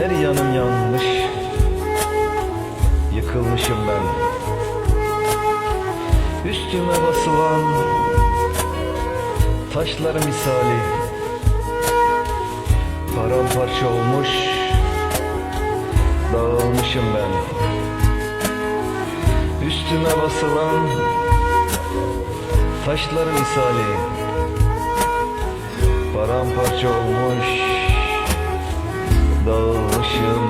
Her yanım yanmış. Yıkılmışım ben. Üstüme basılan Taşlar misali. Paramparça olmuş Dağılmışım ben. Üstüme basılan Taşlar misali. Paramparça olmuş Dağılmışım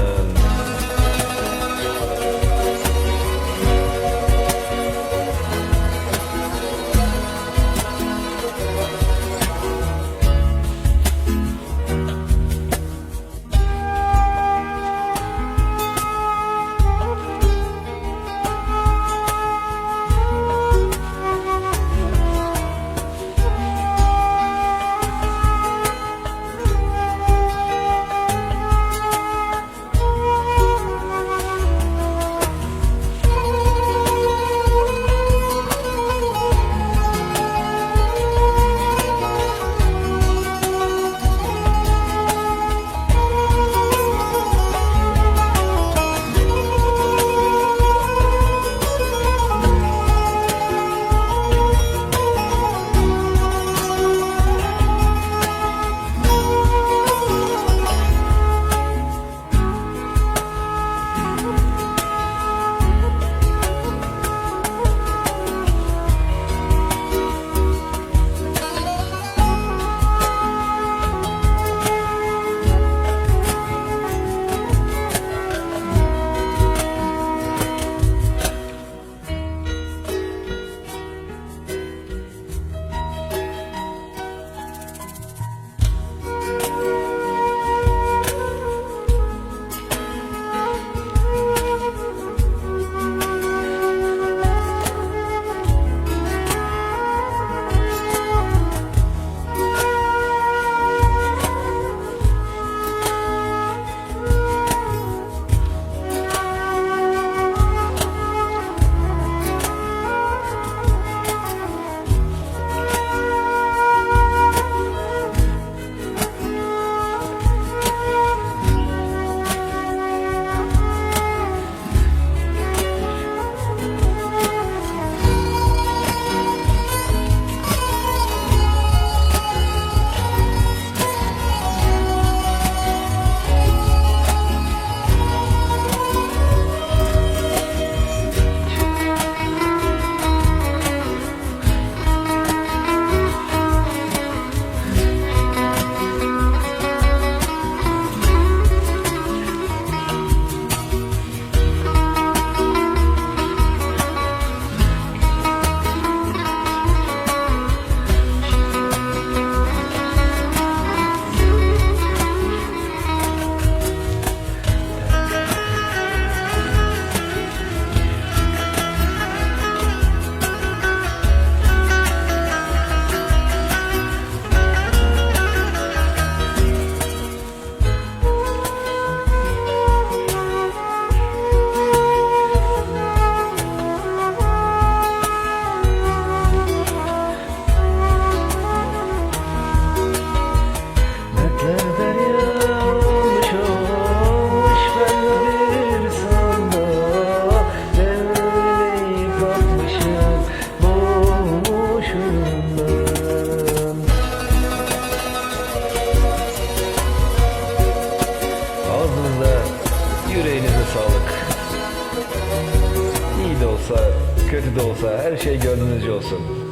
kötü de olsa her şey gönlünüzce olsun.